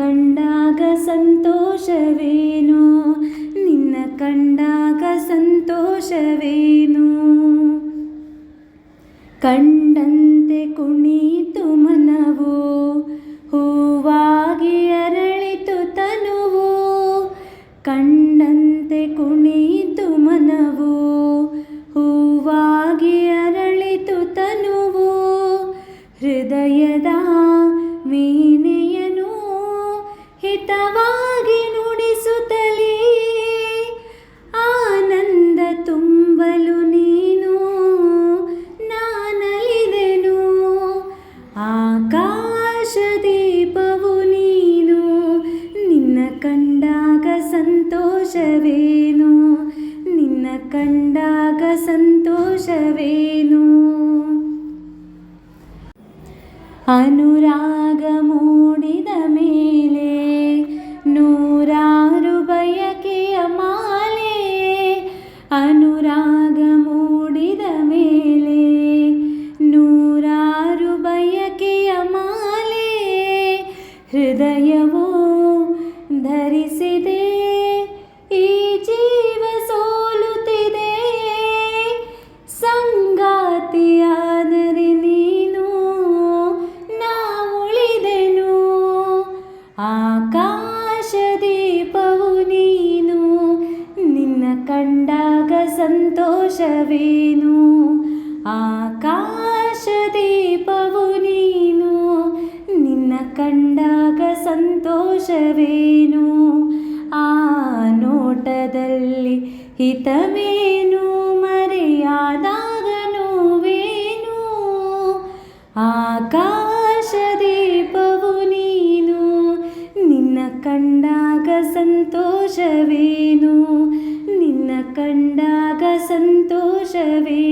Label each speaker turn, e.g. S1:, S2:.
S1: ಕಂಡಾಗ ಸಂತೋಷವೇನು? ನಿನ್ನ ಕಂಡಾಗ ಸಂತೋಷವೇನು? ಕಂಡಂತೆ ಕುಣಿತು ಮನವು, ಹೂವಾಗಿ ಅರಳಿತು ತನುವು. ಕಂಡಂತೆ ಕುಣಿತು ಮನವು, ಹೂವಾಗಿ ಅರಳಿತು ತನುವು. ಹೃದಯದ ವೀಣೆಯನು ಹಿತವಾಗಿ ನುಡಿಸುತ್ತಲೇ. ಆನಂದ ತುಂಬಲು ನೀನು ನಾನಲಿದೆನು ಆಕಾಶ ದೀಪವು ನೀನು. ನಿನ್ನ ಕಂಡಾಗ ಸಂತೋಷವೇನು? ನಿನ್ನ ಕಂಡಾಗ ಸಂತೋಷವೇನು? ಅನುರಾಗ ನೂರಾರು ಬಯಕೆಯ ಮಾಲೆ ಅನುರಾಗ ಮೂಡಿದ ಮೇಲೆ. ನೂರಾರು ಬಯಕೆಯ ಮಾಲೆ ಹೃದಯವು ಧರಿಸಿದೆ. ಈ ಕಂಡಾಗ ಸಂತೋಷವೇನು? ಆಕಾಶದೀಪವು ನೀನು. ನಿನ್ನ ಕಂಡಾಗ ಸಂತೋಷವೇನು? ಆ ನೋಟದಲ್ಲಿ ಹಿತವೇನು? ಮರೆಯಾದಾಗ ನೋವೇನು? ಆಕಾಶದೀಪವು ನೀನು. ನಿನ್ನ ಕಂಡಾಗ ಸಂತೋಷವೇನು? ಸಂತೋಷವೇನು?